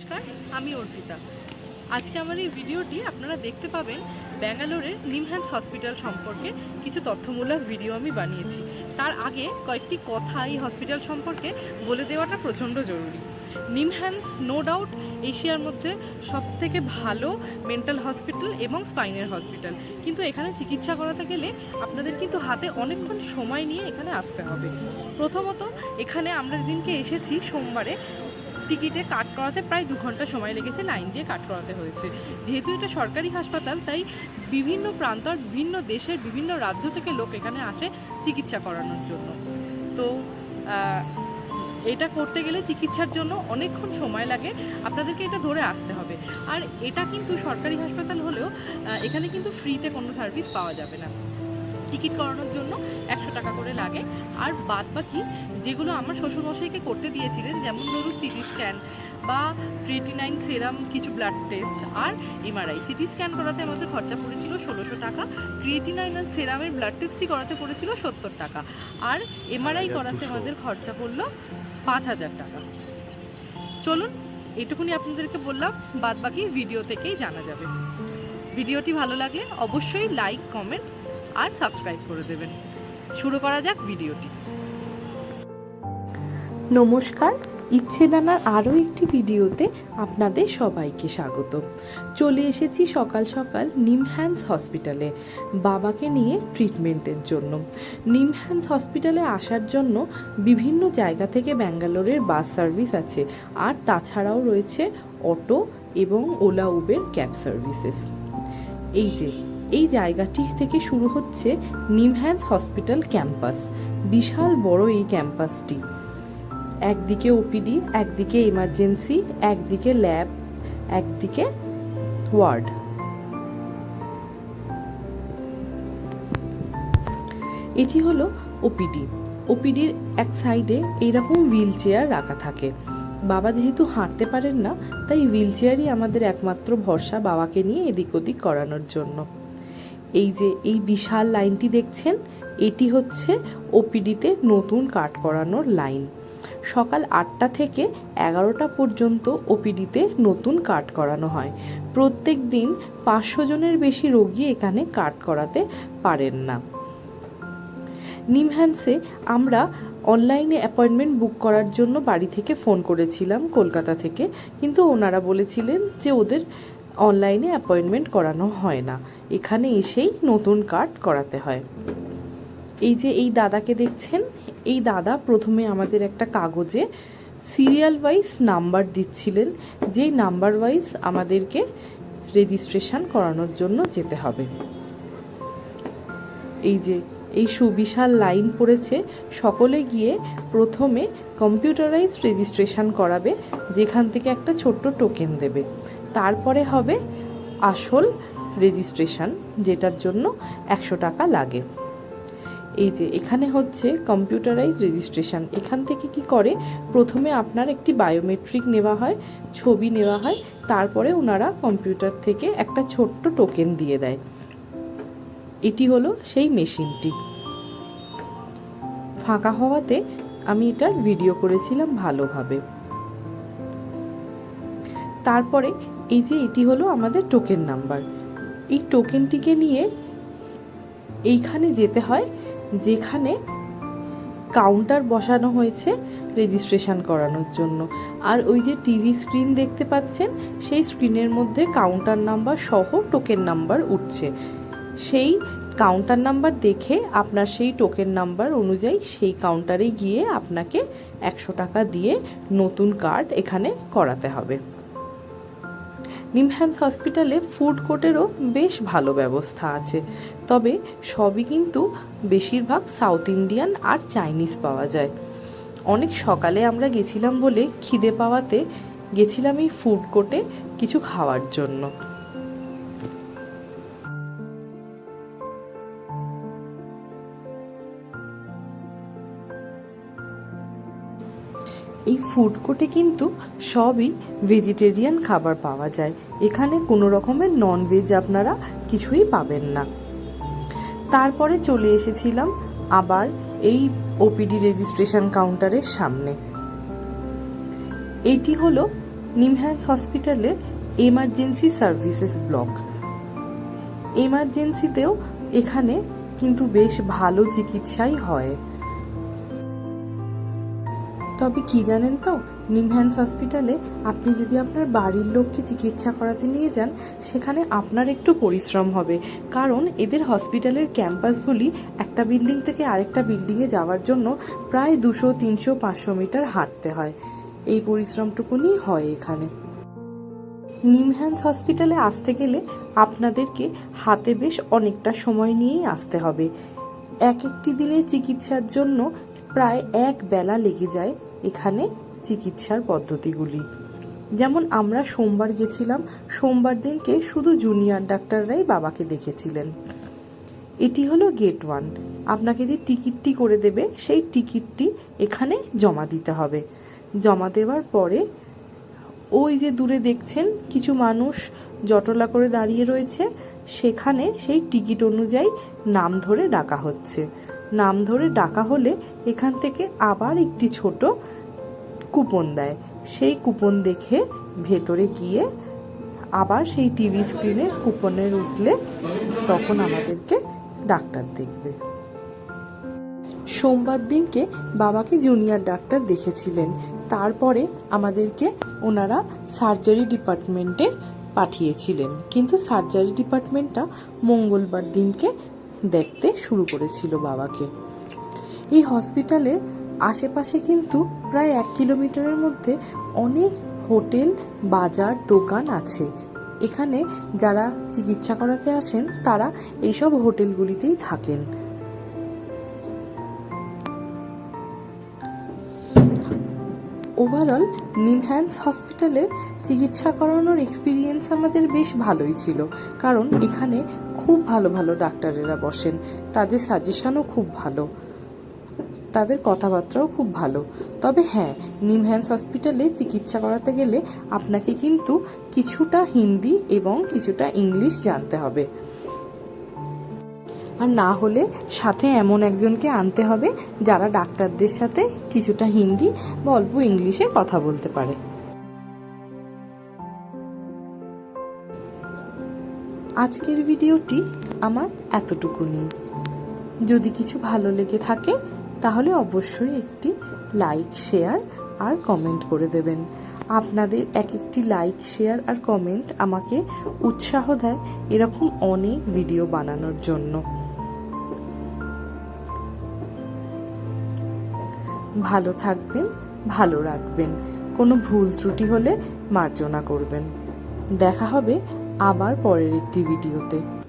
নমস্কার, আমি অর্পিতা। আজকে আমার এই ভিডিওটি আপনারা দেখতে পাবেন ব্যাঙ্গালোরের নিমহ্যান্স হসপিটাল সম্পর্কে কিছু তথ্যমূলক ভিডিও আমি বানিয়েছি। তার আগে কয়েকটি কথা এই হসপিটাল সম্পর্কে বলে দেওয়াটা প্রচণ্ড জরুরি। নিমহ্যান্স নো ডাউট এশিয়ার মধ্যে সব থেকে ভালো মেন্টাল হসপিটাল এবং স্পাইনের হসপিটাল কিন্তু এখানে চিকিৎসা করাতে গেলে আপনাদের কিন্তু হাতে অনেকক্ষণ সময় নিয়ে এখানে আসতে হবে। প্রথমত, এখানে আমরা যেদিনকে এসেছি সোমবারে টিকিটে কাট করাতে প্রায় দু ঘণ্টা সময় লেগেছে লাইন দিয়ে কাট করাতে হয়েছে। যেহেতু এটা সরকারি হাসপাতাল, তাই বিভিন্ন প্রান্তর বিভিন্ন দেশের বিভিন্ন রাজ্য থেকে লোক এখানে আসে চিকিৎসা করানোর জন্য। তো এটা করতে গেলে চিকিৎসার জন্য অনেকক্ষণ সময় লাগে। আপনাদেরকে এটা ধরে আসতে হবে। আর এটা কিন্তু সরকারি হাসপাতাল হলেও এখানে কিন্তু ফ্রিতে কোনো সার্ভিস পাওয়া যাবে না। টিকিট করানোর জন্য একশো টাকা করে লাগে। আর বাদ বাকি যেগুলো আমার শ্বশুরমশাইকে করতে দিয়েছিলেন যেমন ধরুন সিটি স্ক্যান বা ক্রিয়েটিনাইন সেরাম কিছু ব্লাড টেস্ট আর এমআরআই সিটি স্ক্যান করাতে আমাদের খরচা পড়েছিল ষোলোশো টাকা ক্রিয়েটিনাইন আর সেরামের ব্লাড টেস্টই করাতে পড়েছিল সত্তর টাকা। আর এমআরআই করাতে আমাদের খরচা পড়ল পাঁচ হাজার টাকা। চলুন এটুকুনি আপনাদেরকে বললাম বাদ বাকি ভিডিও থেকেই জানা যাবে। ভিডিওটি ভালো লাগলে অবশ্যই লাইক কমেন্ট আর সাবস্ক্রাইব করে দেবেন। শুরু করা যাক ভিডিওটি। নমস্কার, ইচ্ছে নানার আরও একটি ভিডিওতে আপনাদের সবাইকে স্বাগত। চলে এসেছি সকাল সকাল নিমহ্যান্স হসপিটালে, বাবাকে নিয়ে ট্রিটমেন্টের জন্য। নিমহ্যান্স হসপিটালে আসার জন্য বিভিন্ন জায়গা থেকে ব্যাঙ্গালোরের বাস সার্ভিস আছে, আর তাছাড়াও রয়েছে অটো এবং ওলা উবের ক্যাব সার্ভিসেস। এই যে এই জায়গাটি থেকে শুরু হচ্ছে নিমহ্যান্স হসপিটাল ক্যাম্পাস। বিশাল বড় এই ক্যাম্পাসটি। একদিকে ওপিডি একদিকে ইমার্জেন্সি একদিকে ল্যাব, একদিকে ওয়ার্ড। এটি হলো ওপিডি ওপিডির এক সাইডে এইরকম হুইল চেয়ার রাখা থাকে। বাবা যেহেতু হাঁটতে পারেন না, তাই হুইল চেয়ারই আমাদের একমাত্র ভরসা বাবাকে নিয়ে এদিক ওদিক করানোর জন্য। এই যে এই বিশাল লাইনটি দেখছেন, এটি হচ্ছে ওপিডিতে নতুন কাট করানোর লাইন। সকাল আটটা থেকে এগারোটা পর্যন্ত ওপিডিতে নতুন কাট করানো হয়। প্রত্যেক দিন পাঁচশো জনের বেশি রোগী এখানে কাট করাতে পারেন না। নিমহ্যান্সে আমরা অনলাইনে অ্যাপয়েন্টমেন্ট বুক করার জন্য বাড়ি থেকে ফোন করেছিলাম কলকাতা থেকে, কিন্তু ওনারা বলেছিলেন যে ওদের অনলাইনে অ্যাপয়েন্টমেন্ট করানো হয় না। এখানে এসেই নতুন কার্ড করাতে হয়। এই যে এই দাদাকে দেখছেন, এই দাদা প্রথমে আমাদের একটা কাগজে সিরিয়াল ওয়াইজ নাম্বার দিচ্ছিলেন যেই নাম্বার ওয়াইজ আমাদেরকে রেজিস্ট্রেশন করানোর জন্য যেতে হবে। এই যে, এই সুবিশাল লাইন পড়েছে, সকলে গিয়ে প্রথমে কম্পিউটারাইজ রেজিস্ট্রেশন করাবে, যেখান থেকে একটা ছোট্ট টোকেন দেবে। তারপরে হবে আসল রেজিস্ট্রেশন, যেটার জন্য একশো টাকা লাগে। এই যে, এখানে হচ্ছে কম্পিউটারাইজ রেজিস্ট্রেশন এখান থেকে কি করে? প্রথমে আপনার একটি বায়োমেট্রিক নেওয়া হয়, ছবি নেওয়া হয়, তারপরে ওনারা কম্পিউটার থেকে একটা ছোট্ট টোকেন দিয়ে দেয়। এটি হলো সেই মেশিনটি। ফাঁকা হওয়াতে আমি এটার ভিডিও করেছিলাম ভালোভাবে। তারপরে এই যে, এটি হলো আমাদের টোকেন নাম্বার এই টোকেনটিকে নিয়ে এইখানে যেতে হয়, যেখানে কাউন্টার বসানো হয়েছে রেজিস্ট্রেশন করানোর জন্য। আর ওই যে টিভি স্ক্রিন দেখতে পাচ্ছেন, সেই স্ক্রিনের মধ্যে কাউন্টার নাম্বার সহ টোকেন নাম্বার উঠছে। সেই কাউন্টার নাম্বার দেখে আপনার সেই টোকেন নাম্বার অনুযায়ী সেই কাউন্টারে গিয়ে আপনাকে একশো টাকা দিয়ে নতুন কার্ড এখানে করাতে হবে। নিমহ্যান্স হসপিটালে ফুড কোর্টেরও বেশ ভালো ব্যবস্থা আছে। তবে সবই কিন্তু বেশিরভাগ সাউথ ইন্ডিয়ান আর চাইনিজ পাওয়া যায়। অনেক সকালে আমরা গেছিলাম বলে খিদে পাওয়াতে গেছিলাম এই ফুড কোর্টে কিছু খাওয়ার জন্য। এই ফুড কোর্টে কিন্তু সবই ভেজিটেরিয়ান খাবার পাওয়া যায়। এখানে কোনো রকমের নন ভেজ আপনারা কিছুই পাবেন না। তারপরে চলে এসেছিলাম আবার এই ওপিডি রেজিস্ট্রেশন কাউন্টারের সামনে। এটি হলো নিমহ্যান্স হসপিটালের এমার্জেন্সি সার্ভিসেস ব্লক এমার্জেন্সিতেও এখানে কিন্তু বেশ ভালো চিকিৎসাই হয়। তবে কি জানেন তো, নিমহ্যান্স হসপিটালে আপনি যদি আপনার বাড়ির লোককে চিকিৎসা করাতে নিয়ে যান, সেখানে আপনার একটু পরিশ্রম হবে। কারণ এদের হসপিটালের ক্যাম্পাসগুলি একটা বিল্ডিং থেকে আরেকটা বিল্ডিংয়ে যাওয়ার জন্য প্রায় দুশো, তিনশো, পাঁচশো মিটার হাঁটতে হয়। এই পরিশ্রমটুকুনি হয় এখানে। নিমহ্যান্স হসপিটালে আসতে গেলে আপনাদেরকে হাতে বেশ অনেকটা সময় নিয়েই আসতে হবে। এক একটি দিনের চিকিৎসার জন্য প্রায় এক বেলা লেগে যায়। এখানে চিকিৎসার পদ্ধতিগুলি। যেমন আমরা সোমবার গেছিলাম, সোমবার দিনকে শুধু জুনিয়র ডাক্তাররাই বাবাকে দেখেছিলেন। এটি হলো গেট ওয়ান আপনাকে যে টিকিটটি করে দেবে, সেই টিকিটটি এখানে জমা দিতে হবে। জমা দেওয়ার পরে ওই যে দূরে দেখছেন কিছু মানুষ জটলা করে দাঁড়িয়ে রয়েছে, সেখানে সেই টিকিট অনুযায়ী নাম ধরে ডাকা হচ্ছে। নাম ধরে ডাকা হলে এখান থেকে আবার একটি ছোট কুপন দেয়। সেই কুপন দেখে ভেতরে গিয়ে আবার সেই টিভি স্ক্রিনে কুপনের উঠলে তখন আমাদেরকে ডাক্তার দেখবে। সোমবার দিনকে বাবাকে জুনিয়র ডাক্তার দেখেছিলেন। তারপরে আমাদেরকে ওনারা সার্জারি ডিপার্টমেন্টে পাঠিয়েছিলেন। কিন্তু সার্জারি ডিপার্টমেন্টটা মঙ্গলবার দিনকে দেখতে শুরু করেছিল বাবাকে। এই হসপিটালের আশেপাশে কিন্তু প্রায় এক কিলোমিটারের মধ্যে অনেক হোটেল, বাজার, দোকান আছে। এখানে যারা চিকিৎসা করাতে আসেন, তারা এইসব হোটেলগুলিতেই থাকেন। ওভারঅল নিমহ্যান্স হসপিটালের চিকিৎসা করানোর এক্সপিরিয়েন্স আমাদের বেশ ভালোই ছিল। কারণ এখানে খুব ভালো ভালো ডাক্তারেরা বসেন। তাদের সাজেশনও খুব ভালো। তাদের কথাবার্তাও খুব ভালো। তবে হ্যাঁ নিমহ্যান্স হসপিটালে চিকিৎসা করাতে গেলে আপনাকে কিন্তু কিছুটা হিন্দি এবং কিছুটা ইংলিশ জানতে হবে। আর না হলে সাথে এমন একজনকে আনতে হবে যারা ডাক্তারদের সাথে কিছুটা হিন্দি বা অল্প ইংলিশে কথা বলতে পারে। আজকের ভিডিওটি আমার এতটুকুনি। যদি কিছু ভালো লেগে থাকে, তাহলে অবশ্যই একটি লাইক, শেয়ার আর কমেন্ট করে দেবেন। আপনাদের এক একটি লাইক, শেয়ার আর কমেন্ট আমাকে উৎসাহ দেয় এরকম অনেক ভিডিও বানানোর জন্য। ভালো থাকবেন, ভালো রাখবেন। কোনো ভুল ত্রুটি হলে মার্জনা করবেন। দেখা হবে আবার পরের একটি ভিডিওতে।